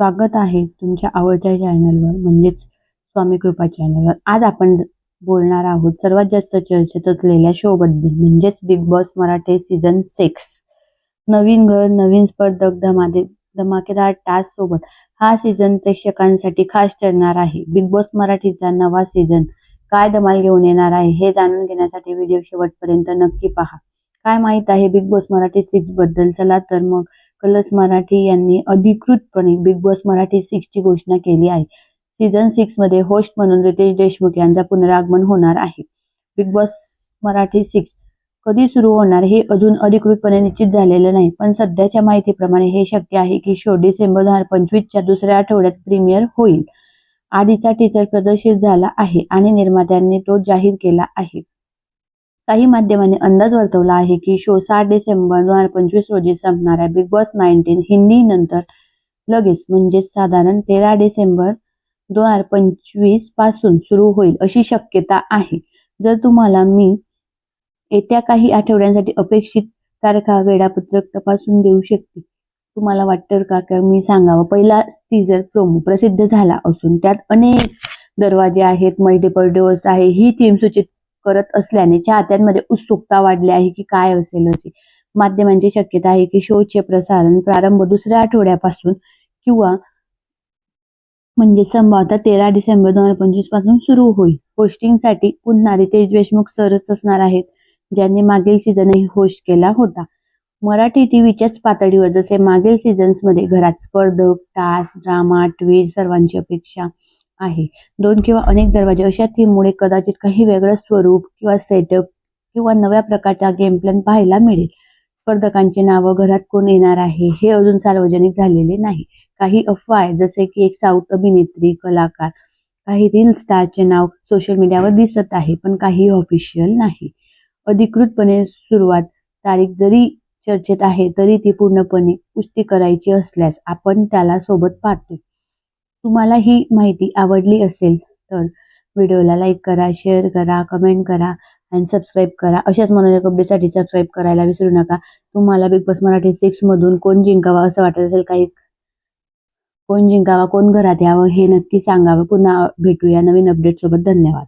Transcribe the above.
स्वागत आहे तुमच्या आवडत्या चॅनलवर म्हणजेच स्वामी कृपा चॅनलवर. आज आपण बोलणार आहोत सर्वात जास्त चर्चेत असलेल्या शोबद्दल म्हणजेच Bigg Boss Marathi season six नवीन घर नवीन स्पर्धक धमाके धमाकेदार टास्क सोबत हा सीझन प्रेक्षकांसाठी खास ठरणार आहे. बिग बॉस मराठीचा नवा सीझन काय धमाल घेऊन येणार आहे हे जाणून घेण्यासाठी व्हिडिओ शेवटपर्यंत नक्की पहा. काय माहीत आहे बिग बॉस मराठी सिक्सबद्दल? चला तर मग कलर्स मराठी यांनी अधिकृतपणे बिग बॉस मराठी सिक्सची घोषणा केली आहे. सीझन सिक्समध्ये होस्ट म्हणून रितेश देशमुख यांचा पुनरागमन होणार आहे. बिग बॉस मराठी सिक्स कधी सुरू होणार हे अजून अधिकृतपणे निश्चित झालेलं नाही पण सध्याच्या माहितीप्रमाणे हे शक्य आहे की शो डिसेंबर दोन हजार पंचवीसच्या दुसऱ्या आठवड्यात प्रीमियर होईल. आधीचा टीचर प्रदर्शित झाला आहे आणि निर्मात्यांनी तो जाहीर केला आहे. काही माध्यमांनी अंदाज वर्तवला आहे की शो सात डिसेंबर दोन हजार पंचवीस रोजी संपणाऱ्या बिग बॉस नाईन्टीन हिंदी नंतर लगेच म्हणजेच साधारण तेरा डिसेंबर दोन हजार पंचवीसपासून सुरू होईल अशी शक्यता आहे. जर तुम्हाला मी येत्या काही आठवड्यांसाठी अपेक्षित तारखा वेळापत्रक तपासून देऊ शकते तुम्हाला वाटतं का? की मी सांगावं. पहिला टीजर प्रोमो प्रसिद्ध झाला असून त्यात अनेक दरवाजे आहेत मल्टिपल डोअर्स आहे ही थीम सूचित करत असल्याने चाहत्यांमध्ये उत्सुकता वाढली आहे की काय असेल असे. माध्यमांची शक्यता आहे की शोचे प्रसारण प्रारंभ दुसऱ्या आठवड्यापासून किंवा म्हणजे संभवतः तेरा डिसेंबर दोन हजार पंचवीसपासून सुरू होईल. होस्टिंगसाठी पुन्हा रितेश देशमुख सरच असणार आहेत ज्यांनी मागील सीझनही होस्ट केला होता. मराठी टीव्हीच्याच पातळीवर जसे मागील सीझन्समध्ये घरात स्पर्धक टास्क ड्रामा ट्विस्ट सर्वांची अपेक्षा आहे. दोन किंवा अनेक दरवाजे अशा थीममुळे कदाचित काही वेगळं स्वरूप किंवा सेटअप किंवा नव्या प्रकारचा गेम प्लॅन पाहायला मिळेल. स्पर्धकांची नावं घरात कोण येणार आहे हे अजून सार्वजनिक झालेले नाही. काही अफवा आहेत जसे की एक साऊथ अभिनेत्री कलाकार. काही रील स्टारचे नाव सोशल मीडियावर दिसत आहे पण काही ऑफिशियल नाही. अधिकृतपणे सुरुवात तारीख जरी चर्चेत आहे तरी ती पूर्णपणे पुष्टी करायची असल्यास आपण त्याला सोबत पाहतो तुम्हाला ही माहिती आवडली असेल तर व्हिडिओला लाईक करा शेअर करा कमेंट करा आणि सबस्क्राईब करा. अशाच मनोरंजक अपडेटसाठी सबस्क्राईब करायला विसरू नका. तुम्हाला बिग बॉस मराठी सिक्समधून कोण जिंकावा असं वाटत असेल काही? कोण जिंकावा कोण घरात यावं हे नक्की सांगावं. पुन्हा भेटूया नवीन अपडेटसोबत धन्यवाद.